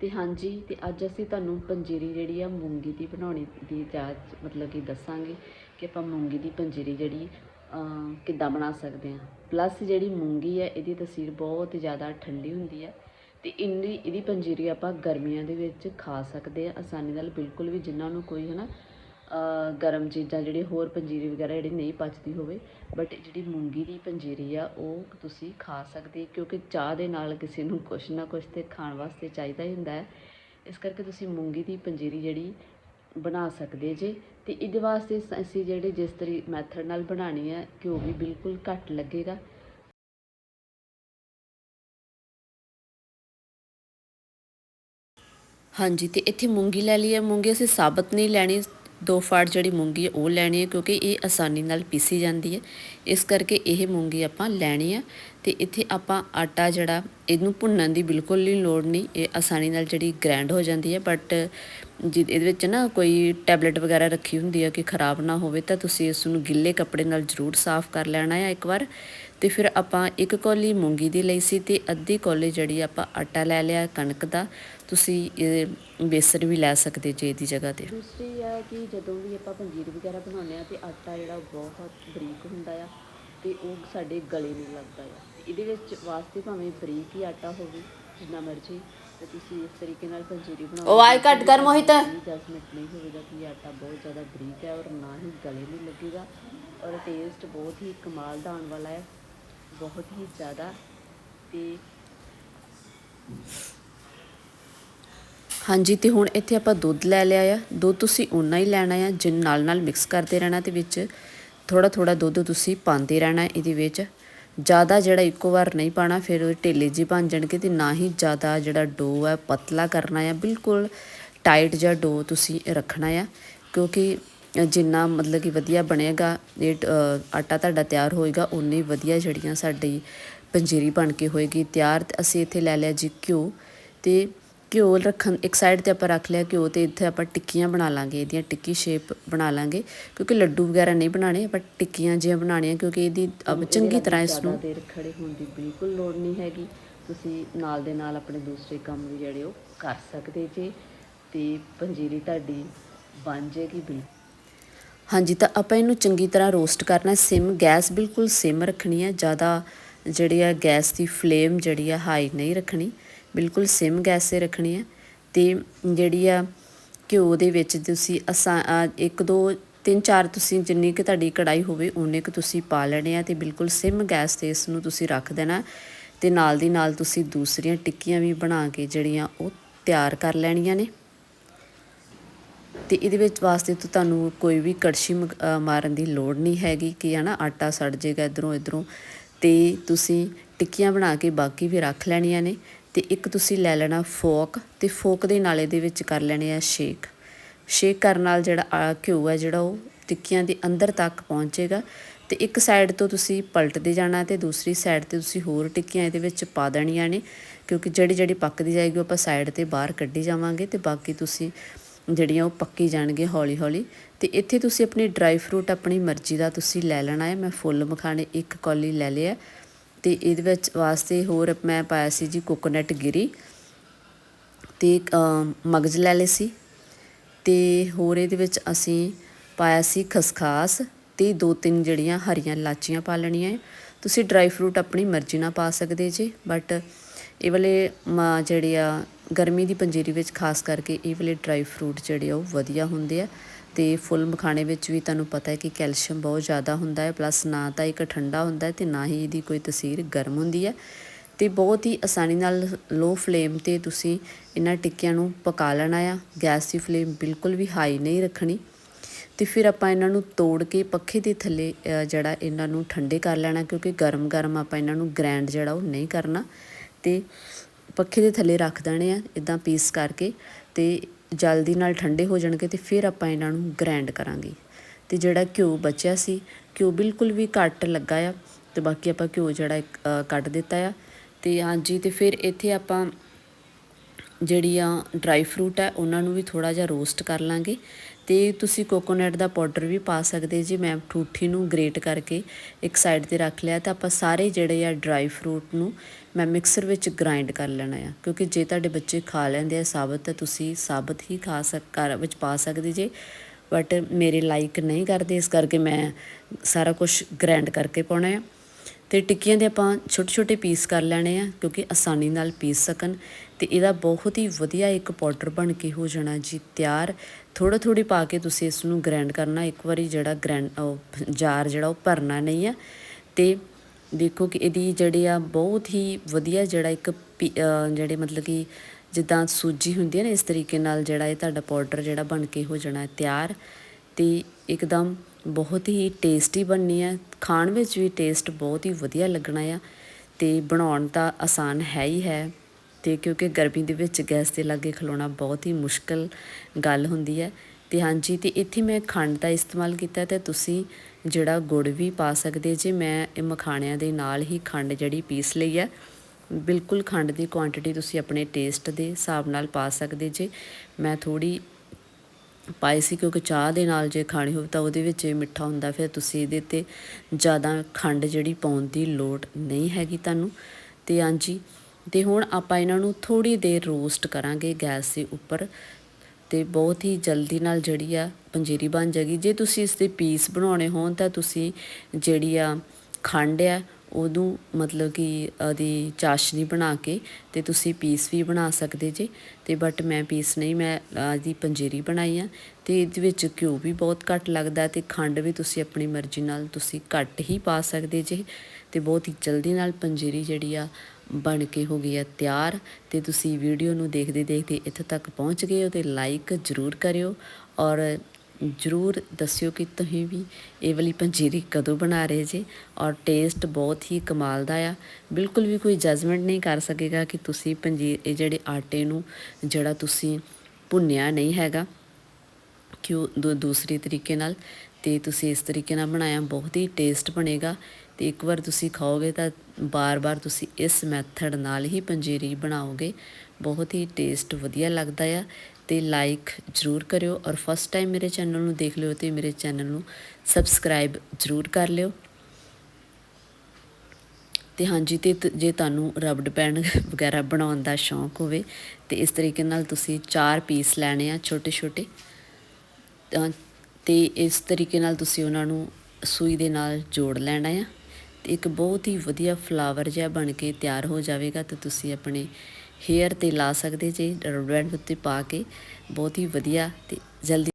ਤੇ ਹਾਂਜੀ ਤੇ ਅੱਜ ਅਸੀਂ ਤੁਹਾਨੂੰ ਪੰਜੀਰੀ ਜਿਹੜੀ ਆ ਮੂੰਗੀ ਦੀ ਬਣਾਉਣੀ ਦੀ ਜਾਚ ਮਤਲਬ ਕਿ ਦੱਸਾਂਗੇ ਕਿ ਆਪਾਂ ਮੂੰਗੀ ਦੀ ਪੰਜੀਰੀ ਜਿਹੜੀ ਕਿੱਦਾਂ ਬਣਾ ਸਕਦੇ ਹਾਂ। ਪਲੱਸ ਜਿਹੜੀ ਮੂੰਗੀ ਹੈ ਇਹਦੀ ਤਸੀਰ ਬਹੁਤ ਜ਼ਿਆਦਾ ਠੰਡੀ ਹੁੰਦੀ ਹੈ ਤੇ ਇੰਨੀ ਇਹਦੀ ਪੰਜੀਰੀ ਆਪਾਂ ਗਰਮੀਆਂ ਦੇ ਵਿੱਚ ਖਾ ਸਕਦੇ ਆ ਆਸਾਨੀ ਨਾਲ ਬਿਲਕੁਲ ਵੀ ਜਿਨ੍ਹਾਂ ਨੂੰ ਕੋਈ ਹਨਾ ਅ, ਗਰਮ ਚੀਜ਼ਾਂ ਜਿਹੜੀ ਹੋਰ ਪੰਜੀਰੀ ਵਗੈਰਾ ਜਿਹੜੀ ਨਹੀਂ ਪਚਦੀ ਹੋਵੇ ਬਟ ਜਿਹੜੀ ਮੂੰਗੀ ਦੀ ਪੰਜੀਰੀ ਆ, ਉਹ ਤੁਸੀਂ ਖਾ ਸਕਦੇ ਕਿਉਂਕਿ ਚਾਹ ਦੇ ਨਾਲ ਕਿਸੇ ਨੂੰ ਕੁਛ ਨਾ ਕੁਛ ਤੇ ਖਾਣ ਵਾਸਤੇ ਚਾਹੀਦਾ ਹੀ ਹੁੰਦਾ ਹੈ। ਇਸ ਕਰਕੇ ਤੁਸੀਂ ਮੂੰਗੀ ਦੀ ਪੰਜੀਰੀ ਜਿਹੜੀ ਬਣਾ ਸਕਦੇ ਜੇ, ਤੇ ਇਹਦੇ ਵਾਸਤੇ ਅਸੀਂ ਜਿਹੜੇ ਜਿਸ ਤਰੀ ਮੈਥਡ ਨਾਲ ਬਣਾਉਣੀ ਹੈ, ਘਿਓ ਵੀ ਬਿਲਕੁਲ ਘੱਟ ਲੱਗੇਗਾ। ਹਾਂਜੀ, ਤੇ ਇੱਥੇ ਮੂੰਗੀ ਲੈ ਲਈ ਹੈ। ਮੂੰਗੀ ਅਸੀਂ ਸਾਬਤ ਨਹੀਂ ਲੈਣੀ ਦੋ ਫਾੜ ਜਿਹੜੀ ਮੂੰਗੀ ਹੈ ਉਹ ਲੈਣੀ ਹੈ ਕਿਉਂਕਿ ਇਹ ਆਸਾਨੀ ਨਾਲ ਪੀਸੀ ਜਾਂਦੀ ਹੈ ਇਸ ਕਰਕੇ ਇਹ ਮੂੰਗੀ ਆਪਾਂ ਲੈਣੀ ਆ ਤੇ ਇੱਥੇ ਆਪਾਂ ਆਟਾ ਜਿਹੜਾ, ਇਹਨੂੰ ਭੁੰਨਣ ਦੀ ਬਿਲਕੁਲ ਨਹੀਂ ਲੋੜ ਨਹੀਂ ਇਹ ਆਸਾਨੀ ਨਾਲ ਜਿਹੜੀ ਗ੍ਰੈਂਡ ਹੋ ਜਾਂਦੀ ਹੈ ਬਟ ਜਿ, ਇਹਦੇ ਵਿੱਚ ਨਾ ਕੋਈ ਟੈਬਲੇਟ ਵਗੈਰਾ ਰੱਖੀ ਹੁੰਦੀ ਹੈ ਕਿ ਖਰਾਬ ਨਾ ਹੋਵੇ, ਤਾਂ ਤੁਸੀਂ ਇਸ ਨੂੰ ਗਿੱਲੇ ਕੱਪੜੇ ਨਾਲ ਜ਼ਰੂਰ ਸਾਫ਼ ਕਰ ਲੈਣਾ ਹੈ ਇੱਕ ਵਾਰ। ਤੇ ਫਿਰ ਆਪਾਂ ਇੱਕ ਕੌਲੀ ਮੂੰਗੀ ਦੀ ਲਈ ਸੀ ਤੇ ਅੱਧੀ ਕੌਲੀ ਜਿਹੜੀ ਆਪਾਂ ਆਟਾ ਲੈ ਲਿਆ ਕਣਕ ਦਾ ਤੁਸੀਂ ਇਹ ਬੇਸਣ ਵੀ ਲੈ ਸਕਦੇ ਜੇ ਇਹਦੀ ਜਗ੍ਹਾ ਤੇ। ਦੂਸਰੀ ਹੈ ਕਿ ਜਦੋਂ ਵੀ ਆਪਾਂ ਪੰਜੀਰੀ ਵਗੈਰਾ ਬਣਾਉਂਦੇ ਆ ਤੇ ਆਟਾ ਜਿਹੜਾ ਬਹੁਤ ਬਰੀਕ ਹੁੰਦਾ ਆ ਤੇ ਉਹ ਸਾਡੇ ਗਲੇ ਨੂੰ ਲੱਗਦਾ ਆ। ਇਹਦੇ ਵਿੱਚ ਵਾਸਤੇ ਭਾਵੇਂ ਬਰੀਕ ਹੀ ਆਟਾ ਹੋਵੇ ਜਿੰਨਾ ਮਰਜ਼ੀ ਤੇ ਤੁਸੀਂ ਇਸ ਤਰੀਕੇ ਨਾਲ ਪੰਜੀਰੀ ਬਣਾਓ। ਉਹ ਆਵਾਜ਼ ਘੱਟ ਕਰ ਮੋਹਿਤ। 10 ਮਿੰਟ ਨਹੀਂ ਹੋਵੇਗਾ ਕਿ ਆਟਾ ਬਹੁਤ ਜ਼ਿਆਦਾ ਬਰੀਕ ਹੈ ਔਰ ਨਾ ਹੀ ਗਲੇ ਨੂੰ ਲੱਗੇਗਾ। ਔਰ ਟੇਸਟ ਬਹੁਤ ਹੀ ਕਮਾਲ ਦਾ ਆਉਣ ਵਾਲਾ ਹੈ। ਬਹੁਤ ਹੀ ਜ਼ਿਆਦਾ ਤੇ ਹਾਂਜੀ, ਤੇ ਹੁਣ ਇੱਥੇ ਆਪਾਂ ਦੁੱਧ ਲੈ ਲਿਆ ਆ। ਦੁੱਧ ਤੁਸੀਂ ਉਨਾ ਹੀ ਲੈਣਾ ਆ ਜਿੰਨ ਨਾਲ ਨਾਲ ਮਿਕਸ ਕਰਦੇ ਰਹਿਣਾ ਤੇ ਵਿੱਚ ਥੋੜਾ ਥੋੜਾ ਦੁੱਧ ਤੁਸੀਂ ਪਾਉਂਦੇ ਰਹਿਣਾ ਇਹਦੇ ਵਿੱਚ। ਜ਼ਿਆਦਾ ਜਿਹੜਾ ਇੱਕੋ ਵਾਰ ਨਹੀਂ ਪਾਣਾ ਫਿਰ ਉਹ ਢੇਲੇ ਜੀ ਬਣ ਜਾਣਗੇ ਤੇ ਨਾ ਹੀ ਜ਼ਿਆਦਾ ਜਿਹੜਾ ਡੋ ਹੈ ਪਤਲਾ ਕਰਨਾ ਆ। ਬਿਲਕੁਲ ਟਾਈਟ ਜਿਹਾ ਡੋ ਤੁਸੀਂ ਰੱਖਣਾ ਆ, ਕਿਉਂਕਿ ਜਿੰਨਾ ਮਤਲਬ ਕਿ ਵਧੀਆ ਬਣੇਗਾ ਇਹ ਆਟਾ ਤੁਹਾਡਾ ਤਿਆਰ ਹੋਏਗਾ ਉਨੀ ਵਧੀਆ ਜਿਹੜੀਆਂ ਸਾਡੀ ਪੰਜੀਰੀ ਬਣ ਕੇ ਹੋਏਗੀ। ਤਿਆਰ ਅਸੀਂ ਇੱਥੇ ਲੈ ਲਿਆ ਜੀ ਘਿਓ ਤੇ ਘਿਓ ਰੱਖਣ ਇੱਕ ਸਾਈਡ ਤੇ ਆਪਾਂ ਰੱਖ ਲਿਆ ਘਿਓ ਤੇ ਇੱਥੇ ਆਪਾਂ ਟਿੱਕੀਆਂ ਬਣਾ ਲਾਂਗੇ ਇਹਦੀਆਂ ਟਿੱਕੀ ਸ਼ੇਪ ਬਣਾ ਲਾਂਗੇ। ਕਿਉਂਕਿ ਲੱਡੂ ਵਗੈਰਾ ਨਹੀਂ ਬਣਾਣੇ ਆਪਾਂ ਟਿੱਕੀਆਂ ਜਿਹੀਆਂ ਬਣਾਉਣੀਆਂ ਕਿਉਂਕਿ ਇਹਦੀ ਅਬ ਚੰਗੀ ਤਰ੍ਹਾਂ ਇਸ ਨੂੰ ਦੇਰ ਖੜੇ ਹੋਣ ਦੀ ਬਿਲਕੁਲ ਲੋੜ ਨਹੀਂ ਹੈਗੀ। ਤੁਸੀਂ ਨਾਲ ਦੇ ਨਾਲ ਆਪਣੇ ਦੂਸਰੇ ਕੰਮ ਵੀ ਜਿਹੜੇ ਉਹ ਕਰ ਸਕਦੇ ਜੇ ਤੇ ਪੰਜੀਰੀ ਤੁਹਾਡੀ ਬਣ ਜੇਗੀ ਬਿਲਕੁਲ। ਹਾਂਜੀ, ਤਾਂ ਆਪਾਂ ਇਹਨੂੰ ਚੰਗੀ ਤਰ੍ਹਾਂ ਰੋਸਟ ਕਰਨਾ ਸਿਮ ਗੈਸ ਬਿਲਕੁਲ ਸਿਮ ਰੱਖਣੀ ਹੈ। ਜ਼ਿਆਦਾ ਜਿਹੜੀ ਆ ਗੈਸ ਦੀ ਫਲੇਮ ਜਿਹੜੀ ਆ ਹਾਈ ਨਹੀਂ ਰੱਖਣੀ। ਬਿਲਕੁਲ ਸਿਮ ਗੈਸ 'ਤੇ ਰੱਖਣੀ ਹੈ। ਤੇ ਜਿਹੜੀ ਆ ਘਿਓ ਦੇ ਵਿੱਚ ਤੁਸੀਂ ਅਸਾਂ ਇੱਕ, ਦੋ, ਤਿੰਨ, ਚਾਰ ਤੁਸੀਂ ਜਿੰਨੀ ਕਿ ਤੁਹਾਡੀ ਕੜਾਈ ਹੋਵੇ ਉਨੇ ਕੁ ਤੁਸੀਂ ਪਾ ਲੈਣੇ ਆ ਤੇ ਬਿਲਕੁਲ ਸਿਮ ਗੈਸ ਤੇ ਇਸ ਨੂੰ ਤੁਸੀਂ ਰੱਖ ਦੇਣਾ ਤੇ ਨਾਲ ਦੀ ਨਾਲ ਤੁਸੀਂ ਦੂਸਰੀਆਂ ਟਿੱਕੀਆਂ ਵੀ ਬਣਾ ਕੇ ਜਿਹੜੀਆਂ ਉਹ ਤਿਆਰ ਕਰ ਲੈਣੀਆਂ ਨੇ। ਤੇ ਇਹਦੇ ਵਿੱਚ ਵਾਸਤੇ ਤਾਂ ਤੁਹਾਨੂੰ ਕੋਈ ਵੀ ਕੜਛੀ ਮਗ- ਮਾਰਨ ਦੀ ਲੋੜ ਨਹੀਂ ਹੈਗੀ ਕਿ ਹਨਾ ਆਟਾ ਸੜ ਜਾਏਗਾ ਇਧਰੋਂ ਇਧਰੋਂ। ਤੇ ਤੁਸੀਂ ਟਿੱਕੀਆਂ ਬਣਾ ਕੇ ਬਾਕੀ ਵੀ ਰੱਖ ਲੈਣੀਆਂ ਨੇ ਤੇ ਇੱਕ ਤੁਸੀਂ ਲੈ ਲੈਣਾ ਫੋਕ ਤੇ ਫੋਕ ਦੇ ਨਾਲ ਇਹਦੇ ਵਿੱਚ ਕਰ ਲੈਣੇ ਆ ਸ਼ੇਕ। ਸ਼ੇਕ ਕਰਨ ਨਾਲ ਜਿਹੜਾ ਆ ਘਿਓ ਹੈ ਜਿਹੜਾ ਉਹ ਟਿੱਕੀਆਂ ਦੇ ਅੰਦਰ ਤੱਕ ਪਹੁੰਚੇਗਾ ਤੇ ਇੱਕ ਸਾਈਡ ਤੋਂ ਤੁਸੀਂ ਪਲਟਦੇ ਜਾਣਾ ਤੇ ਦੂਸਰੀ ਸਾਈਡ ਤੇ ਤੁਸੀਂ ਹੋਰ ਟਿੱਕੀਆਂ ਇਹਦੇ ਵਿੱਚ ਪਾ ਦੇਣੀਆਂ ਨੇ ਕਿਉਂਕਿ ਜਿਹੜੀ ਜਿਹੜੀ ਪੱਕਦੀ ਜਾਏਗੀ ਉਹ ਆਪਾਂ ਸਾਈਡ ਤੇ ਬਾਹਰ ਕੱਢੀ ਜਾਵਾਂਗੇ ਤੇ ਬਾਕੀ ਤੁਸੀਂ ਜਿਹੜੀਆਂ ਉਹ ਪੱਕੀ ਜਾਣਗੇ ਹੌਲੀ ਹੌਲੀ। ਤੇ ਇੱਥੇ ਤੁਸੀਂ ਆਪਣੀ ਡਰਾਈ ਫਰੂਟ ਆਪਣੀ ਮਰਜ਼ੀ ਦਾ ਤੁਸੀਂ ਲੈ ਲੈਣਾ ਹੈ। ਮੈਂ ਫੁੱਲ ਮਖਾਣੇ ਇੱਕ ਕੌਲੀ ਲੈ ਲਿਆ। ਤੇ ਇਹਦੇ ਵਿੱਚ ਵਾਸਤੇ ਹੋਰ ਮੈਂ ਪਾਇਆ ਸੀ ਜੀ ਕੋਕੋਨਟ ਗਿਰੀ। ਤੇ ਮਗਜ਼ ਲੈ ਲਏ ਸੀ। ਤੇ ਹੋਰ ਇਹਦੇ ਵਿੱਚ ਅਸੀਂ ਪਾਇਆ ਸੀ ਖਸਖਾਸ। ਤੇ ਦੋ ਤਿੰਨ ਜਿਹੜੀਆਂ ਹਰੀਆਂ ਲਾਚੀਆਂ ਪਾ ਲੈਣੀਆਂ ਹੈ। ਤੁਸੀਂ ਡਰਾਈ ਫਰੂਟ ਆਪਣੀ ਮਰਜ਼ੀ ਨਾਲ ਪਾ ਸਕਦੇ ਜੀ। ਬਟ ਇਹ ਵਾਲੇ, ਮ- ਜਿਹੜੇ ਆ ਗਰਮੀ ਦੀ ਪੰਜੀਰੀ ਵਿੱਚ ਖਾਸ ਕਰਕੇ ਇਹ ਵਾਲੇ ਡਰਾਈ ਫਰੂਟ ਜਿਹੜੇ ਆ ਉਹ ਵਧੀਆ ਹੁੰਦੇ ਆ ਤੇ ਫੁੱਲ ਮਖਾਣੇ ਵਿੱਚ ਵੀ ਤੁਹਾਨੂੰ ਪਤਾ ਹੈ ਕਿ ਕੈਲਸ਼ੀਅਮ ਬਹੁਤ ਜ਼ਿਆਦਾ ਹੁੰਦਾ ਹੈ ਪਲੱਸ ਨਾ ਤਾਂ ਇੱਕ ਠੰਡਾ ਹੁੰਦਾ ਹੈ ਤੇ ਨਾ ਹੀ ਇਹਦੀ ਕੋਈ ਤਸੀਰ ਗਰਮ ਹੁੰਦੀ ਹੈ। ਤੇ ਬਹੁਤ ਹੀ ਆਸਾਨੀ ਨਾਲ ਲੋ ਫਲੇਮ ਤੇ ਤੁਸੀਂ ਇਹਨਾਂ ਟਿੱਕਿਆਂ ਨੂੰ ਪਕਾ ਲੈਣਾ ਆ। ਗੈਸ ਦੀ ਫਲੇਮ ਬਿਲਕੁਲ ਵੀ ਹਾਈ ਨਹੀਂ ਰੱਖਣੀ। ਤੇ ਫਿਰ ਆਪਾਂ ਇਹਨਾਂ ਨੂੰ ਤੋੜ ਕੇ ਪੱਖੇ ਦੇ ਥੱਲੇ ਜਿਹੜਾ ਇਹਨਾਂ ਨੂੰ ਠੰਡੇ ਕਰ ਲੈਣਾ, ਕਿਉਂਕਿ ਗਰਮ ਗਰਮ ਆਪਾਂ ਇਹਨਾਂ ਨੂੰ ਗ੍ਰਾਈਂਡ ਜਿਹੜਾ ਉਹ ਨਹੀਂ ਕਰਨਾ। ਤੇ ਪੱਖੇ ਦੇ ਥੱਲੇ ਰੱਖ ਦੇਣੇ ਆ ਇਦਾਂ ਪੀਸ ਕਰਕੇ ਤੇ ਜਲਦੀ ਨਾਲ ਠੰਡੇ ਹੋ ਜਾਣਗੇ ਤੇ ਫਿਰ ਆਪਾਂ ਇਹਨਾਂ ਨੂੰ ਗ੍ਰਾਈਂਡ ਕਰਾਂਗੇ। ਤੇ ਜਿਹੜਾ ਘਿਓ ਬਚਿਆ ਸੀ ਘਿਓ ਬਿਲਕੁਲ ਵੀ ਘੱਟ ਲੱਗਾ ਆ ਤੇ ਬਾਕੀ ਆਪਾਂ ਘਿਓ ਜਿਹੜਾ ਇੱਕ, ਕੱਢ ਦਿੱਤਾ ਆ। ਤੇ ਹਾਂਜੀ ਤੇ ਫਿਰ ਇੱਥੇ ਆਪਾਂ ਜਿਹੜੀਆਂ ਡਰਾਈ ਫਰੂਟ ਹੈ ਉਹਨਾਂ ਨੂੰ ਵੀ ਥੋੜਾ ਜਿਹਾ ਰੋਸਟ ਕਰ ਲਾਂਗੇ। ਤੇ ਤੁਸੀਂ ਕੋਕੋਨਟ ਦਾ ਪਾਊਡਰ ਵੀ ਪਾ ਸਕਦੇ ਜੀ। ਮੈਂ ਠੂਠੀ ਨੂੰ ਗ੍ਰੇਟ ਕਰਕੇ ਇੱਕ ਸਾਈਡ ਤੇ ਰੱਖ ਲਿਆ ਤਾਂ ਆਪਾਂ ਸਾਰੇ ਜਿਹੜੇ ਆ ਡਰਾਈ ਫਰੂਟ ਨੂੰ ਮੈਂ ਮਿਕਸਰ ਵਿੱਚ ਗ੍ਰਾਈਂਡ ਕਰ ਲੈਣਾ ਆ। ਕਿਉਂਕਿ ਜੇ ਤੁਹਾਡੇ ਬੱਚੇ ਖਾ ਲੈਂਦੇ ਆ ਸਾਬਤ, ਤਾਂ ਤੁਸੀਂ ਸਾਬਤ ਹੀ ਖਾ ਸਕ, ਘਰ ਵਿੱਚ ਪਾ ਸਕਦੇ ਜੇ। ਬਟ ਮੇਰੇ ਲਾਈਕ ਨਹੀਂ ਕਰਦੇ, ਇਸ ਕਰਕੇ ਮੈਂ ਸਾਰਾ ਕੁਝ ਗ੍ਰਾਈਂਡ ਕਰਕੇ ਪਾਉਣਾ ਆ। ਤੇ ਟਿੱਕੀਆਂ ਦੇ ਆਪਾਂ ਛੋਟੇ ਛੋਟੇ ਪੀਸ ਕਰ ਲੈਣੇ ਆ, ਕਿਉਂਕਿ ਆਸਾਨੀ ਨਾਲ ਪੀਸ ਸਕਣ। ਤੇ ਇਹਦਾ ਬਹੁਤ ਹੀ ਵਧੀਆ ਇੱਕ ਪਾਊਡਰ ਬਣ ਕੇ ਹੋ ਜਾਣਾ ਜੀ ਤਿਆਰ। ਥੋੜਾ ਥੋੜੀ ਪਾ ਕੇ ਤੁਸੀਂ ਇਸ ਨੂੰ ਗ੍ਰਾਈਂਡ ਕਰਨਾ। ਇੱਕ ਵਾਰੀ ਜਿਹੜਾ ਗ੍ਰਾਈਂਡ ਜਾਰ ਜਿਹੜਾ ਉਹ ਭਰਨਾ ਨਹੀਂ ਆ। ਤੇ ਦੇਖੋ ਕਿ ਇਹਦੀ ਜਿਹੜੀ ਆ ਬਹੁਤ ਹੀ ਵਧੀਆ ਜਿਹੜਾ ਇੱਕ ਜਿਹੜੇ ਮਤਲਬ ਕਿ ਜਿੱਦਾਂ ਸੂਜੀ ਹੁੰਦੀ ਹੈ ਨਾ, ਇਸ ਤਰੀਕੇ ਨਾਲ ਜਿਹੜਾ ਇਹ ਤੁਹਾਡਾ ਪਾਊਡਰ ਜਿਹੜਾ ਬਣ ਕੇ ਹੋ ਜਾਣਾ ਤਿਆਰ। ਤੇ ਇੱਕਦਮ ਬਹੁਤ ਹੀ ਟੇਸਟੀ ਬਣਨੀ ਹੈ ਖਾਣ ਵਿੱਚ ਵੀ ਟੇਸਟ ਬਹੁਤ ਹੀ ਵਧੀਆ ਲੱਗਣਾ ਆ। ਤੇ ਬਣਾਉਣ ਤਾਂ ਆਸਾਨ ਹੈ ਹੀ ਹੈ। ਤੇ ਕਿਉਂਕਿ ਗਰਮੀ ਦੇ ਵਿੱਚ ਗੈਸ ਦੇ ਲਾਗੇ ਖਲੋਣਾ ਬਹੁਤ ਹੀ ਮੁਸ਼ਕਲ ਗੱਲ ਹੁੰਦੀ ਹੈ। ਤੇ ਹਾਂਜੀ, ਤੇ ਇੱਥੇ ਮੈਂ ਖੰਡ ਦਾ ਇਸਤੇਮਾਲ ਕੀਤਾ ਤੇ ਤੁਸੀਂ ਜਿਹੜਾ ਗੁੜ ਵੀ ਪਾ ਸਕਦੇ ਜੇ, ਮੈਂ ਇਹ ਮਖਾਣਿਆਂ ਦੇ ਨਾਲ ਹੀ ਖੰਡ ਜਿਹੜੀ ਪੀਸ ਲਈ ਹੈ। ਬਿਲਕੁਲ ਖੰਡ ਦੀ ਕੁਆਂਟੀਟੀ ਤੁਸੀਂ ਆਪਣੇ ਟੇਸਟ ਦੇ ਹਿਸਾਬ ਨਾਲ ਪਾ ਸਕਦੇ ਜੇ। ਮੈਂ ਥੋੜੀ ਪਾਈ ਸੀ ਕਿਉਂਕਿ ਚਾਹ ਦੇ ਨਾਲ ਜੇ ਖਾਣੀ ਹੋਵੇ ਤਾਂ ਉਹਦੇ ਵਿੱਚ ਮਿੱਠਾ ਹੁੰਦਾ, ਫਿਰ ਤੁਸੀਂ ਇਹਦੇ ਤੇ ਜ਼ਿਆਦਾ ਖੰਡ ਜਿਹੜੀ ਪਾਉਣ ਦੀ ਲੋੜ ਨਹੀਂ ਹੈਗੀ ਤੁਹਾਨੂੰ। ਤੇ ਹਾਂਜੀ ਤੇ ਹੁਣ ਆਪਾਂ ਇਹਨਾਂ ਨੂੰ ਥੋੜੀ ਦੇਰ ਰੋਸਟ ਕਰਾਂਗੇ ਗੈਸ ਦੇ ਉੱਪਰ ਤੇ ਬਹੁਤ ਹੀ ਜਲਦੀ ਨਾਲ ਜਿਹੜੀ ਆ ਪੰਜੀਰੀ ਬਣ ਜਾਏਗੀ। ਜੇ ਤੁਸੀਂ ਇਸ ਦੇ ਪੀਸ ਬਣਾਉਣੇ ਹੋਣ ਤਾਂ ਤੁਸੀਂ ਜਿਹੜੀ ਆ ਖੰਡ ਆ ਉਹਨੂੰ ਮਤਲਬ ਕਿ ਉਹਦੀ ਚਾਸ਼ਨੀ ਬਣਾ ਕੇ ਤੇ ਤੁਸੀਂ ਪੀਸ ਵੀ ਬਣਾ ਸਕਦੇ ਜੇ। ਤੇ ਬਟ ਮੈਂ ਪੀਸ ਨਹੀਂ, ਮੈਂ ਆਦੀ ਪੰਜੀਰੀ ਬਣਾਈ ਆ ਤੇ ਇਹਦੇ ਵਿੱਚ ਘਿਓ ਵੀ ਬਹੁਤ ਘੱਟ ਲੱਗਦਾ ਤੇ ਖੰਡ ਵੀ ਤੁਸੀਂ ਆਪਣੀ ਮਰਜ਼ੀ ਨਾਲ ਤੁਸੀਂ ਘੱਟ ਹੀ ਪਾ ਸਕਦੇ ਜੇ। ਤੇ ਬਹੁਤ ਹੀ ਜਲਦੀ ਨਾਲ ਪੰਜੀਰੀ ਜਿਹੜੀ ਆ ਬਣ ਕੇ ਹੋ ਗਈ ਆ ਤਿਆਰ ਤੇ ਤੁਸੀਂ ਵੀਡੀਓ ਨੂੰ ਦੇਖਦੇ ਦੇਖਦੇ ਇੱਥੇ ਤੱਕ ਪਹੁੰਚ ਗਏ ਹੋ ਤੇ ਲਾਈਕ ਜ਼ਰੂਰ ਕਰਿਓ। ਔਰ ਜ਼ਰੂਰ ਦੱਸਿਓ ਕਿ ਤੁਸੀਂ ਵੀ ਇਹ ਵਾਲੀ ਪੰਜੀਰੀ ਕਦੋਂ ਬਣਾ ਰਹੇ ਜੇ ਔਰ ਟੇਸਟ ਬਹੁਤ ਹੀ ਕਮਾਲ ਦਾ ਆ। ਬਿਲਕੁਲ ਵੀ ਕੋਈ ਜਜਮੈਂਟ ਨਹੀਂ ਕਰ ਸਕੇਗਾ ਕਿ ਤੁਸੀਂ ਪੰਜੀਰ ਇਹ ਜਿਹੜੇ ਆਟੇ ਨੂੰ ਜਿਹੜਾ ਤੁਸੀਂ ਭੁੰਨਿਆ ਨਹੀਂ ਹੈਗਾ, ਕਿਉਂ ਦੂਸਰੀ ਤਰੀਕੇ ਨਾਲ ਤੇ ਤੁਸੀਂ ਇਸ ਤਰੀਕੇ ਨਾਲ ਬਣਾਇਆ, ਬਹੁਤ ਹੀ ਟੇਸਟ ਬਣੇਗਾ। ਤੇ ਇੱਕ ਵਾਰ ਤੁਸੀਂ ਖਾਓਗੇ ਤਾਂ ਬਾਰ-ਬਾਰ ਤੁਸੀਂ ਇਸ ਮੈਥਡ ਨਾਲ ਹੀ ਪੰਜੀਰੀ ਬਣਾਓਗੇ। ਬਹੁਤ ਹੀ ਟੇਸਟ ਵਧੀਆ ਲੱਗਦਾ ਆ ਤੇ ਲਾਈਕ ਜ਼ਰੂਰ ਕਰਿਓ ਔਰ ਫਸਟ ਟਾਈਮ ਮੇਰੇ ਚੈਨਲ ਨੂੰ ਦੇਖ ਲਿਓ ਤੇ ਮੇਰੇ ਚੈਨਲ ਨੂੰ ਸਬਸਕ੍ਰਾਈਬ ਜ਼ਰੂਰ ਕਰ ਲਿਓ। ਤੇ ਹਾਂਜੀ, ਤੇ ਜੇ ਤੁਹਾਨੂੰ ਰਬਡ ਪੈਨ ਵਗੈਰਾ ਬਣਾਉਣ ਦਾ ਸ਼ੌਂਕ ਹੋਵੇ ਤੇ ਇਸ ਤਰੀਕੇ ਨਾਲ ਤੁਸੀਂ ਚਾਰ ਪੀਸ ਲੈਣੇ ਆ ਛੋਟੇ ਛੋਟੇ। ਤੇ ਇਸ ਤਰੀਕੇ ਨਾਲ ਤੁਸੀਂ ਉਹਨਾਂ ਨੂੰ ਸੂਈ ਦੇ ਨਾਲ ਜੋੜ ਲੈਣਾ ਆ। ਤੇ ਇੱਕ ਬਹੁਤ ਹੀ ਵਧੀਆ ਫਲਾਵਰ ਜਿਹਾ ਬਣ ਕੇ ਤਿਆਰ ਹੋ ਜਾਵੇਗਾ ਤੇ ਤੁਸੀਂ ਆਪਣੇ ਹੇਅਰ ਤੇ ਲਾ ਸਕਦੇ ਜੇ ਰਬੜ ਬੈਂਡ ਉੱਤੇ ਪਾ ਕੇ, ਬਹੁਤ ਹੀ ਵਧੀਆ ਤੇ ਜਲਦੀ